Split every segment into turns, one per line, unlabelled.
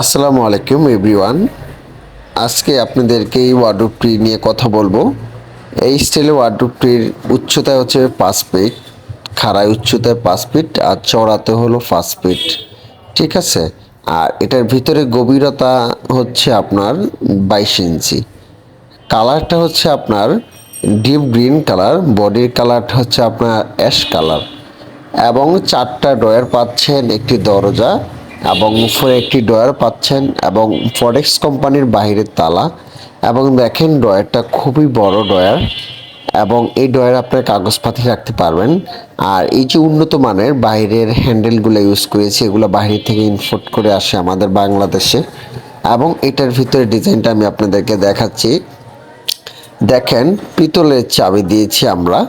আসসালামু আলাইকুম, এভরিওয়ান। আজকে আপনাদেরকে এই ওয়ার্ডরোবটি নিয়ে কথা বলব। এই স্টাইলের ওয়ার্ডরোবটির উচ্চতা হচ্ছে পাঁচ ফিট খাড়ায় উচ্চতায় পাঁচ ফিট আর চড়াতে হলো পাঁচ ফিট ঠিক আছে? আর এটার ভিতরে গভীরতা হচ্ছে আপনার বাইশ ইঞ্চি। কালারটা হচ্ছে আপনার ডিপ গ্রিন কালার, বডির কালারটা হচ্ছে আপনার অ্যাশ কালার। এবং চারটা ডয়ার পাচ্ছেন একটি দরজা এবং উপরে একটি ডয়ার পাচ্ছেন এবং ফরেক্স কোম্পানির বাইরের তালা এবং দেখেন ডয়ারটা খুবই বড় ডয়ার এবং এই ডয়ার আপনার কাগজপাতি রাখতে পারবেন। আর এই যে উন্নত মানের বাইরের হ্যান্ডেলগুলো ইউজ করেছি, এগুলো বাইরে থেকে ইনপোর্ট করে আসে আমাদের বাংলাদেশে। এবং এটার ভিতরে ডিজাইনটা আমি আপনাদেরকে দেখাচ্ছি। দেখেন, পিতলের চাবি দিয়েছি আমরা,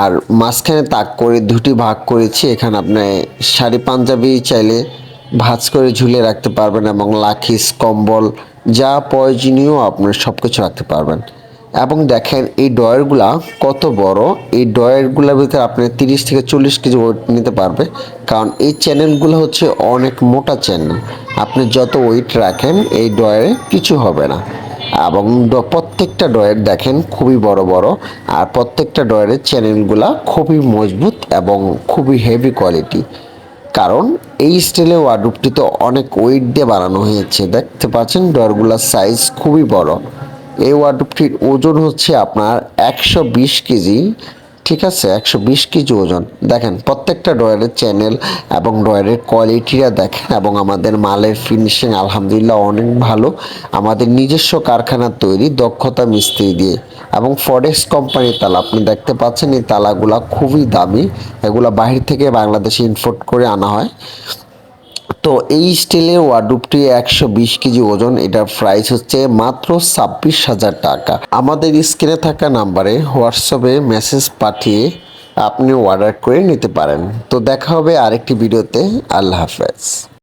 আর মাঝখানে তাক করে দুটি ভাগ করেছি। এখানে আপনি শাড়ি, পাঞ্জাবি চাইলে ভাঁজ করে ঝুলে রাখতে পারবেন এবং লাখিস, কম্বল, যা প্রয়োজনীয় আপনার সব কিছু রাখতে পারবেন। এবং দেখেন, এই ডয়ারগুলা কত বড়। এই ডয়ারগুলোর ভিতরে আপনি তিরিশ থেকে চল্লিশ কেজি ওয়েট নিতে পারবে। কারণ এই চ্যানেলগুলো হচ্ছে অনেক মোটা চ্যানেল। আপনি যত ওয়েট রাখেন, এই ডয়ারে কিছু হবে না। এবং প্রত্যেকটা ডয়ের দেখেন, খুবই বড় বড়। আর প্রত্যেকটা ডয়ের চ্যানেলগুলা খুবই মজবুত এবং খুবই হেভি কোয়ালিটি কারণ এই স্টাইলে ওয়ার্ডরোবটি তো অনেক ওয়েট দিয়ে বানানো হয়েছে। দেখতে পাচ্ছেন ডরগুলার সাইজ খুবই বড়। এই ওয়ার্ডরোবটির ওজন হচ্ছে আপনার একশো বিশ কেজি। ঠিক আছে, একশো বিশ কেজি ওজন। দেখেন, প্রত্যেকটা ড্রয়ারের চ্যানেল এবং ড্রয়ারের কোয়ালিটিটা দেখেন এবং আমাদের মালের ফিনিশিং আলহামদুলিল্লাহ অনেক ভালো। আমাদের নিজস্ব কারখানা তৈরি, দক্ষতা মিস্ত্রি দিয়ে। এবং ফরেক্স কোম্পানির তালা, আপনি দেখতে পাচ্ছেন এই তালাগুলা খুবই দামি। এগুলা বাহির থেকে বাংলাদেশে ইনফোর্ট করে আনা হয়। তো এই স্টিলের ওয়াডুপটি একশো বিশ কেজি ওজন, এটার প্রাইস হচ্ছে মাত্র ছাব্বিশ হাজার টাকা। আমাদের স্ক্রিনে থাকা নাম্বারে হোয়াটসঅ্যাপে মেসেজ পাঠিয়ে আপনি অর্ডার করে নিতে পারেন। তো দেখা হবে আরেকটি ভিডিওতে আল্লাহ হাফেজ।